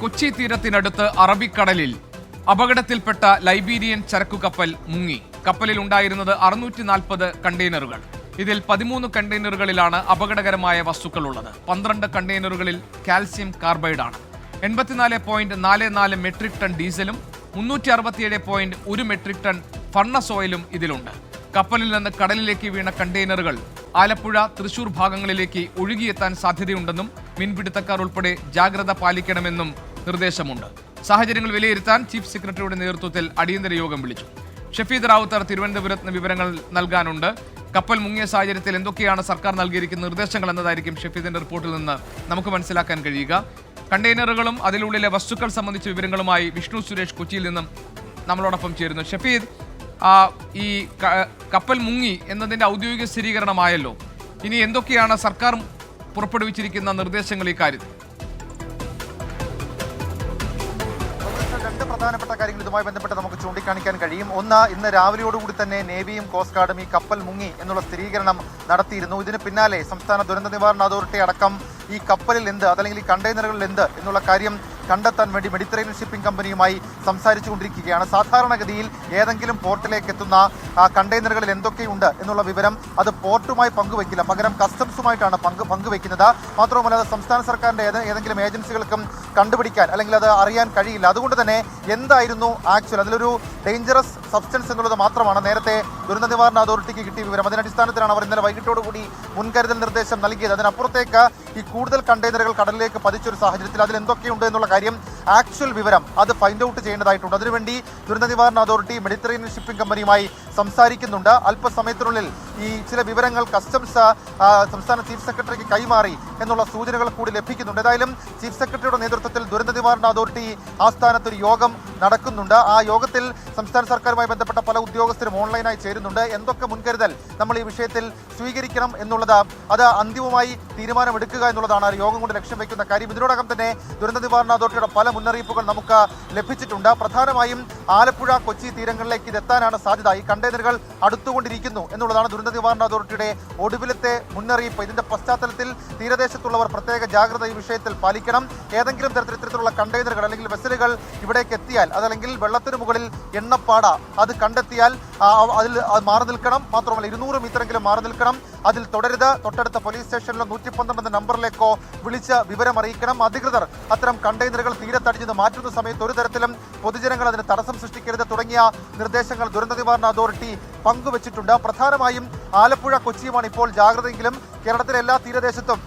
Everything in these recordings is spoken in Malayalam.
കൊച്ചി തീരത്തിനടുത്ത് അറബിക്കടലിൽ അപകടത്തിൽപ്പെട്ട ലൈബീരിയൻ ചരക്കു കപ്പൽ മുങ്ങി. കപ്പലിൽ ഉണ്ടായിരുന്നത് അറുന്നൂറ്റി നാൽപ്പത് കണ്ടെയ്നറുകൾ. ഇതിൽ പതിമൂന്ന് കണ്ടെയ്നറുകളിലാണ് അപകടകരമായ വസ്തുക്കൾ ഉള്ളത് പന്ത്രണ്ട് കണ്ടെയ്നറുകളിൽ കാൽസ്യം കാർബൈഡാണ്. എൺപത്തിനാല് പോയിന്റ് നാല് നാല് മെട്രിക് ടൺ ഡീസലും മുന്നൂറ്റി അറുപത്തിയേഴ് പോയിന്റ് ഒരു മെട്രിക് ടൺ ഫർണസ് ഓയിലും ഇതിലുണ്ട്. കപ്പലിൽ നിന്ന് കടലിലേക്ക് വീണ കണ്ടെയ്നറുകൾ ആലപ്പുഴ തൃശൂർ ഭാഗങ്ങളിലേക്ക് ഒഴുകിയെത്താൻ സാധ്യതയുണ്ടെന്നും മീൻപിടുത്തക്കാർ ഉൾപ്പെടെ ജാഗ്രത പാലിക്കണമെന്നും നിർദ്ദേശമുണ്ട്. സാഹചര്യങ്ങൾ വിലയിരുത്താൻ ചീഫ് സെക്രട്ടറിയുടെ നേതൃത്വത്തിൽ അടിയന്തര യോഗം വിളിച്ചു. ഷഫീദ് റാവുത്തർ തിരുവനന്തപുരത്ത് വിവരങ്ങൾ നൽകാനുണ്ട്. കപ്പൽ മുങ്ങിയ സാഹചര്യത്തിൽ എന്തൊക്കെയാണ് സർക്കാർ നൽകിയിരിക്കുന്ന നിർദ്ദേശങ്ങൾ എന്നതായിരിക്കും ഷഫീദിന്റെ റിപ്പോർട്ടിൽ നിന്ന് നമുക്ക് മനസ്സിലാക്കാൻ കഴിയുക. കണ്ടെയ്നറുകളും അതിനുള്ളിലെ വസ്തുക്കൾ സംബന്ധിച്ച വിവരങ്ങളുമായി വിഷ്ണു സുരേഷ് കൊച്ചിയിൽ നിന്നും നമ്മളോടൊപ്പം ചേരുന്നു. ഷഫീദ് ഈ കപ്പൽ മുങ്ങി എന്നതിന്റെ ഔദ്യോഗിക സ്ഥിരീകരണമായല്ലോ. ഇനി എന്തൊക്കെയാണ് സർക്കാർ പുറപ്പെടുവിച്ചിരിക്കുന്ന നിർദ്ദേശങ്ങൾ ഈ കാര്യത്തിൽ? പ്രധാനപ്പെട്ട കാര്യങ്ങൾ ഇതുമായി ബന്ധപ്പെട്ട് നമുക്ക് ചൂണ്ടിക്കാണിക്കാൻ കഴിയും. ഒന്ന് ഇന്ന് രാവിലെയോടുകൂടി തന്നെ നേവിയും കോസ്റ്റ് ഗാർഡും ഈ കപ്പൽ മുങ്ങി എന്നുള്ള സ്ഥിരീകരണം നടത്തിയിരുന്നു. ഇതിന് പിന്നാലെ സംസ്ഥാന ദുരന്ത നിവാരണ അതോറിറ്റി അടക്കം ഈ കപ്പലിൽ എന്ത് അതല്ലെങ്കിൽ ഈ കണ്ടെയ്നറുകളിൽ എന്ത് എന്നുള്ള കാര്യം കണ്ടെത്താൻ വേണ്ടി മെഡിറ്ററേനിയൻ ഷിപ്പിംഗ് കമ്പനിയുമായി സംസാരിച്ചു കൊണ്ടിരിക്കുകയാണ് സാധാരണഗതിയിൽ ഏതെങ്കിലും പോർട്ടിലേക്ക് എത്തുന്ന കണ്ടെയ്നറുകളിൽ എന്തൊക്കെയുണ്ട് എന്നുള്ള വിവരം അത് പോർട്ടുമായി പങ്കുവെക്കില്ല പകരം കസ്റ്റംസുമായിട്ടാണ് പങ്ക് പങ്കുവെക്കുന്നത് മാത്രവുമല്ല അത് സംസ്ഥാന സർക്കാരിന്റെ ഏതെങ്കിലും ഏജൻസികൾക്കും കണ്ടുപിടിക്കാൻ അല്ലെങ്കിൽ അത് അറിയാൻ കഴിയില്ല. അതുകൊണ്ട് തന്നെ എന്തായിരുന്നു ആക്ച്വൽ? അതിലൊരു ഡേഞ്ചറസ് സബ്സ്റ്റൻസ് എന്നുള്ളത് മാത്രമാണ്. നേരത്തെ ദുരന്ത നിവാരണ അതോറിറ്റിക്ക് കിട്ടിയ വിവരം. അതിന്റെ അടിസ്ഥാനത്തിലാണ് അവർ ഇന്നലെ വൈകിട്ടോടുകൂടി മുൻകരുതൽ നിർദ്ദേശം നൽകിയത്. അതിനപ്പുറത്തേക്ക് ഈ കൂടുതൽ കണ്ടെയ്നറുകൾ കടലിലേക്ക് പതിച്ചൊരു സാഹചര്യത്തിൽ അതിൽ എന്തൊക്കെയുണ്ട് എന്നുള്ള കാര്യം ആക്ച്വൽ വിവരം അത് ഫൈൻഡ് ഔട്ട് ചെയ്യേണ്ടതായിട്ടുണ്ട്. അതിനുവേണ്ടി ദുരന്ത നിവാരണ അതോറിറ്റി മെഡിറ്ററേനിയൻ ഷിപ്പിംഗ് കമ്പനിയുമായി സംസാരിക്കുന്നുണ്ട്. അല്പസമയത്തിനുള്ളിൽ ഈ ചില വിവരങ്ങൾ കസ്റ്റംസ് സംസ്ഥാന ചീഫ് സെക്രട്ടറിക്ക് കൈമാറി എന്നുള്ള സൂചനകൾ കൂടി ലഭിക്കുന്നുണ്ട്. ഏതായാലും ചീഫ് സെക്രട്ടറിയുടെ നേതൃത്വത്തിൽ ദുരന്ത നിവാരണ അതോറിറ്റി ആസ്ഥാനത്ത് ഒരു യോഗം നടക്കുന്നുണ്ട്. ആ യോഗത്തിൽ സംസ്ഥാന സർക്കാരുമായി ബന്ധപ്പെട്ട പല ഉദ്യോഗസ്ഥരും ഓൺലൈനായി ചേരുന്നുണ്ട്. എന്തൊക്കെ മുൻകരുതൽ നമ്മൾ ഈ വിഷയത്തിൽ സ്വീകരിക്കണം എന്നുള്ളത് അത് അന്തിമമായി തീരുമാനമെടുക്കുക എന്നുള്ളതാണ് യോഗം കൊണ്ട് ലക്ഷ്യം വയ്ക്കുന്ന കാര്യം. ഇതിനോടകം തന്നെ ദുരന്ത നിവാരണ അതോറിറ്റിയുടെ പല മുന്നറിയിപ്പുകൾ നമുക്ക് ലഭിച്ചിട്ടുണ്ട്. പ്രധാനമായും ആലപ്പുഴ കൊച്ചി തീരങ്ങളിലേക്ക് ഇത് എത്താനാണ് സാധ്യത. ഈ കണ്ടെയ്നറുകൾ അടുത്തുകൊണ്ടിരിക്കുന്നു എന്നുള്ളതാണ് ദുരന്ത നിവാരണ അതോറിറ്റിയുടെ ഒടുവിലത്തെ മുന്നറിയിപ്പ്. ഇതിന്റെ പശ്ചാത്തലത്തിൽ തീരദേശത്തുള്ളവർ പ്രത്യേക ജാഗ്രത ഈ വിഷയത്തിൽ പാലിക്കണം. ഏതെങ്കിലും തരത്തിലുള്ള കണ്ടെയ്നറുകൾ അല്ലെങ്കിൽ വെസലുകൾ ഇവിടേക്ക് എത്തിയാൽ അതല്ലെങ്കിൽ വെള്ളത്തിന് മുകളിൽ എണ്ണപ്പാട അത് കണ്ടെത്തിയാൽ അതിൽ അത് മാറി നിൽക്കണം. മാത്രമല്ല ഇരുന്നൂറ് മീറ്ററെങ്കിലും മാറി നിൽക്കണം. അതിൽ തുടരുത്. തൊട്ടടുത്ത പോലീസ് സ്റ്റേഷനിലെ നൂറ്റി പന്ത്രണ്ട് എന്ന നമ്പറിലേക്കോ വിളിച്ച് വിവരം അറിയിക്കണം അധികൃതർ അത്തരം കണ്ടെയ്നറുകൾ തീരത്തടിഞ്ഞത് മാറ്റുന്ന സമയത്ത് ഒരു തരത്തിലും പൊതുജനങ്ങൾ അതിന് തടസ്സം സൃഷ്ടിക്കരുത് തുടങ്ങിയ നിർദ്ദേശങ്ങൾ ദുരന്ത നിവാരണ അതോറിറ്റി പങ്കുവച്ചിട്ടുണ്ട്. പ്രധാനമായും ആലപ്പുഴ കൊച്ചിയുമാണ് ഇപ്പോൾ ജാഗ്രതയെങ്കിലും കേരളത്തിലെ എല്ലാ തീരദേശത്തും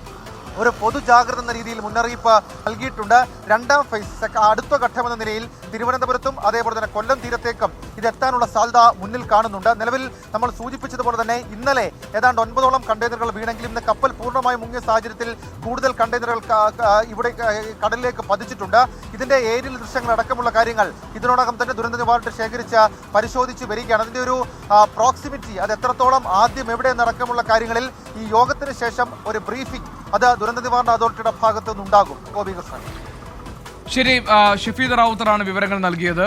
ഒരു പൊതുജാഗ്രത എന്ന രീതിയിൽ മുന്നറിയിപ്പ് നൽകിയിട്ടുണ്ട്. രണ്ടാം ഫേസ് അടുത്ത ഘട്ടമെന്ന നിലയിൽ തിരുവനന്തപുരത്തും അതേപോലെ തന്നെ കൊല്ലം തീരത്തേക്കും ഇതെത്താനുള്ള സാധ്യത മുന്നിൽ കാണുന്നുണ്ട്. നിലവിൽ നമ്മൾ സൂചിപ്പിച്ചതുപോലെ തന്നെ ഇന്നലെ ഏതാണ്ട് ഒൻപതോളം കണ്ടെയ്നറുകൾ വീണെങ്കിലും ഇന്ന് കപ്പൽ പൂർണമായി മുങ്ങിയ സാഹചര്യത്തിൽ കൂടുതൽ കണ്ടെയ്നറുകൾ ഇവിടെ കടലിലേക്ക് പതിച്ചിട്ടുണ്ട്. ഇതിന്റെ ഏരിയൽ ദൃശ്യങ്ങൾ അടക്കമുള്ള കാര്യങ്ങൾ ഇതിനോടകം തന്നെ ദുരന്ത നിവാരണ ശേഖരിച്ച് പരിശോധിച്ച് വരികയാണ്. അതിന്റെ ഒരു പ്രോക്സിമിറ്റി അത് എത്രത്തോളം ആദ്യം എവിടെ നടക്കമുള്ള കാര്യങ്ങളിൽ ഈ യോഗത്തിന് ശേഷം ഒരു ബ്രീഫിംഗ് അത് ദുരന്ത നിവാരണ അതോറിറ്റിയുടെ ഭാഗത്തു നിന്നുണ്ടാകും ഗോപികൃഷ്ണൻ ശരി ഷഫീദ് റാവുത്തറാണ് വിവരങ്ങൾ നൽകിയത്.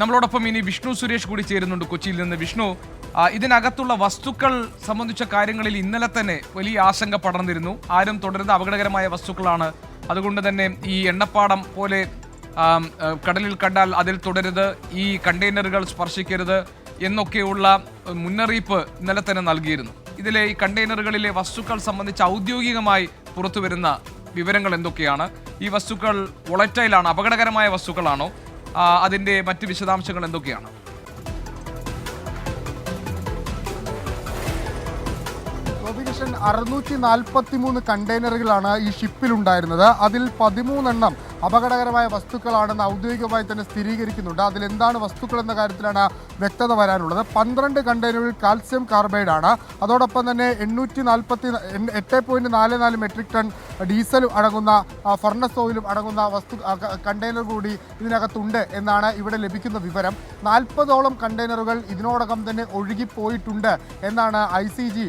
നമ്മളോടൊപ്പം ഇനി വിഷ്ണു സുരേഷ് കൂടി ചേരുന്നുണ്ട് കൊച്ചിയിൽ നിന്ന്. വിഷ്ണു ഇതിനകത്തുള്ള വസ്തുക്കൾ സംബന്ധിച്ച കാര്യങ്ങളിൽ ഇന്നലെ തന്നെ വലിയ ആശങ്ക പടർന്നിരുന്നു. ആരും തുടരുന്ന അപകടകരമായ വസ്തുക്കളാണ്. അതുകൊണ്ട് തന്നെ ഈ എണ്ണപ്പാടം പോലെ കടലിൽ കണ്ടാൽ അതിൽ തുടരുത് ഈ കണ്ടെയ്നറുകൾ സ്പർശിക്കരുത് എന്നൊക്കെയുള്ള മുന്നറിയിപ്പ് ഇന്നലെ തന്നെ നൽകിയിരുന്നു. ഇതിലെ ഈ കണ്ടെയ്നറുകളിലെ വസ്തുക്കൾ സംബന്ധിച്ച് ഔദ്യോഗികമായി പുറത്തു വരുന്ന വിവരങ്ങൾ എന്തൊക്കെയാണ്? ഈ വസ്തുക്കൾ വൊളറ്റൈലാണ് അപകടകരമായ വസ്തുക്കളാണോ? അതിന്റെ മറ്റ് വിശദാംശങ്ങൾ എന്തൊക്കെയാണ്? അറുന്നൂറ്റി നാൽപ്പത്തി മൂന്ന് കണ്ടെയ്നറുകളാണ് ഈ ഷിപ്പിലുണ്ടായിരുന്നത് അതിൽ പതിമൂന്നെണ്ണം അപകടകരമായ വസ്തുക്കളാണെന്ന് ഔദ്യോഗികമായി തന്നെ സ്ഥിരീകരിക്കുന്നുണ്ട്. അതിലെന്താണ് വസ്തുക്കൾ എന്ന കാര്യത്തിലാണ് വ്യക്തത വരാനുള്ളത്. പന്ത്രണ്ട് കണ്ടെയ്നറിൽ കാൽസ്യം കാർബൈഡ് ആണ് അതോടൊപ്പം തന്നെ എണ്ണൂറ്റി നാൽപ്പത്തി എട്ട് പോയിന്റ് നാല് നാല് മെട്രിക് ടൺ ഡീസലും അടങ്ങുന്ന ഫർണസ് ഓയിലും അടങ്ങുന്ന വസ്തു കണ്ടെയ്നർ കൂടി ഇതിനകത്തുണ്ട് എന്നാണ് ഇവിടെ ലഭിക്കുന്ന വിവരം. നാൽപ്പതോളം കണ്ടെയ്നറുകൾ ഇതിനോടകം തന്നെ ഒഴുകിപ്പോയിട്ടുണ്ട് എന്നാണ് ഐ സി ജി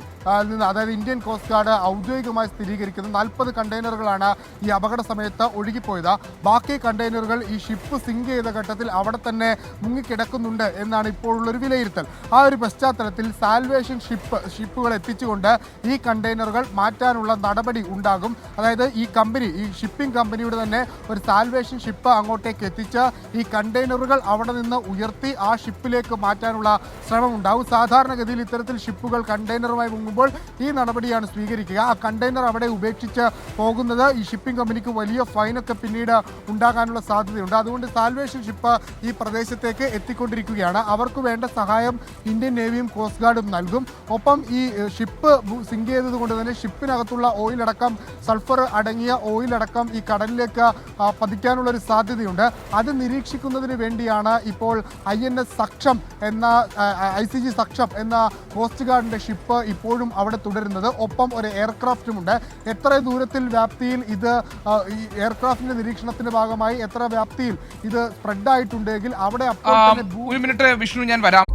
നിന്ന് അതായത് ഇന്ത്യൻ കോസ്റ്റ് ഗാർഡ് ഔദ്യോഗികമായി സ്ഥിരീകരിക്കുന്നത്. നാൽപ്പത് കണ്ടെയ്നറുകളാണ് ഈ അപകട സമയത്ത് ഒഴുകിപ്പോയത്. ബാക്കി കണ്ടെയ്നറുകൾ ഈ ഷിപ്പ് സിങ്ക് ചെയ്ത ഘട്ടത്തിൽ അവിടെ തന്നെ മുങ്ങിക്കിടക്കുന്നുണ്ട് എന്നാണ് ഇപ്പോഴുള്ളൊരു വിലയിരുത്തൽ. ആ ഒരു പശ്ചാത്തലത്തിൽ സാൽവേഷൻ ഷിപ്പ് ഷിപ്പുകൾ എത്തിച്ചുകൊണ്ട് ഈ കണ്ടെയ്നറുകൾ മാറ്റാനുള്ള നടപടി ഉണ്ടാകും. അതായത് ഈ കമ്പനി ഈ ഷിപ്പിംഗ് കമ്പനിയുടെ തന്നെ ഒരു സാൽവേഷൻ ഷിപ്പ് അങ്ങോട്ടേക്ക് എത്തിച്ച് ഈ കണ്ടെയ്നറുകൾ അവിടെ നിന്ന് ഉയർത്തി ആ ഷിപ്പിലേക്ക് മാറ്റാനുള്ള ശ്രമം ഉണ്ടാവും സാധാരണഗതിയിൽ ഇത്തരത്തിൽ ഷിപ്പുകൾ കണ്ടെയ്നറുമായി മുങ്ങുമ്പോൾ ഈ നടപടിയാണ് സ്വീകരിക്കുക. ആ കണ്ടെയ്നർ അവിടെ ഉപേക്ഷിച്ച് പോകുന്നത് ഈ ഷിപ്പിംഗ് കമ്പനിക്ക് വലിയ ഫൈനൊക്കെ പിന്നീട് ഉണ്ടാകാനുള്ള സാധ്യതയുണ്ട്. അതുകൊണ്ട് സാൽവേഷൻ ഷിപ്പ് ഈ പ്രദേശത്തേക്ക് എത്തിക്കൊണ്ടിരിക്കുകയാണ്. അവർക്ക് വേണ്ട സഹായം ഇന്ത്യൻ നേവിയും കോസ്റ്റ് ഗാർഡും നൽകും. ഒപ്പം ഈ ഷിപ്പ് സിങ്ക് ചെയ്തതുകൊണ്ട് തന്നെ ഷിപ്പിനകത്തുള്ള ഓയിൽ അടക്കം സൾഫർ അടങ്ങിയ ഓയിൽ അടക്കം ഈ കടലിലേക്ക് പതിക്കാനുള്ള ഒരു സാധ്യതയുണ്ട്. അത് നിരീക്ഷിക്കുന്നതിന് വേണ്ടിയാണ് ഇപ്പോൾ ഐ എൻ എസ് സക്ഷം എന്ന ഐ സി ജി സക്ഷം എന്ന കോസ്റ്റ് ഗാർഡിന്റെ ഷിപ്പ് ഇപ്പോഴും അവിടെ തുടരുന്നത്. ഒപ്പം ഒരു എയർക്രാഫ്റ്റുമുണ്ട്. എത്ര ദൂരത്തിൽ വ്യാപ്തിയിൽ ഇത് എയർക്രാഫ്റ്റിന്റെ ഈ നിരീക്ഷണത്തിന്റെ ഭാഗമായി എത്ര വ്യാപ്തിയിൽ ഇത് സ്പ്രെഡ് ആയിട്ടുണ്ടെങ്കിൽ അവിടെ അപ്പോൾ ഒരു മിനിറ്റ് വിഷ്ണു ഞാൻ വരാം.